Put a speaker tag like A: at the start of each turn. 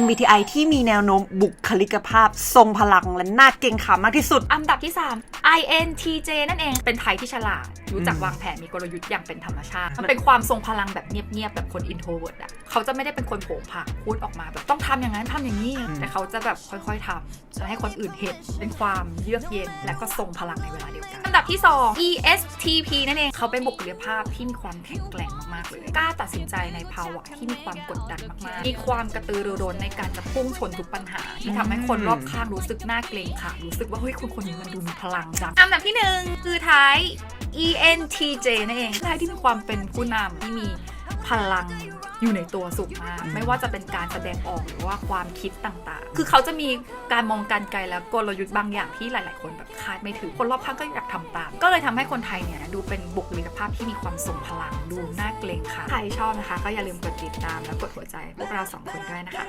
A: MBTI ที่มีแนวโน้มบุคลิกภาพ ทรงพลังและน่าเกรงขามมากที่สุด
B: อันดับที่ 3 INTJ นั่นเองเป็นไทยที่ฉลาด รู้จักวางแผนมีกลยุทธ์อย่างเป็นธรรมชาติ มันเป็นความทรงพลังแบบเงียบๆแบบคน introvert อะเขาจะไม่ได้เป็นคนโผงผางพูดออกมาแบบ ทำอย่างนั้นทำอย่างนี้ แต่เขาจะแบบค่อยๆทำจะให้คนอื่นเห็นเป็นความเยือกเย็น และก็ทรงพลังในเวลาเดียวกันอันดับที่ 2 ESTP นั่นเองเขาเป็นบุคลิกภาพที่มีความแข็งแกร่งมากๆเลยกล้าตัดสินใจในภาวะที่มีความกดดันมากๆ มีความกระตือรือร้นในการจะพุ่งชนทุกปัญหา ที่ทำให้คนรอบข้างรู้สึกน่าเกรงขามรู้สึกว่าเฮ้ยคนคนนี้มันดูมีพลังจังอันดับที่หนึ่งคือท้าย ENTJ นั่นเองท้ายที่มีความเป็นผู้นำที่มี พลังอยู่ในตัวสูงมาก
A: อืม
B: ไม่ว่าจะเป็นการแสดงออกหรือว่าความคิดต่างๆ คือเขาจะมีการมองการไกลและกลยุทธ์บางอย่างที่หลาย ๆ คนแบบคาดไม่ถึงคนรอบข้างก็อยากทำตาม ก็เลยทำให้คนไทยเนี่ยดูเป็นบุคลิกภาพที่มีความทรงพลังดูน่าเกรงค่ะใครชอบนะคะ ก็อย่าลืมกดติดตามและกดหัวใจพวกเราสองคนด้วยนะคะ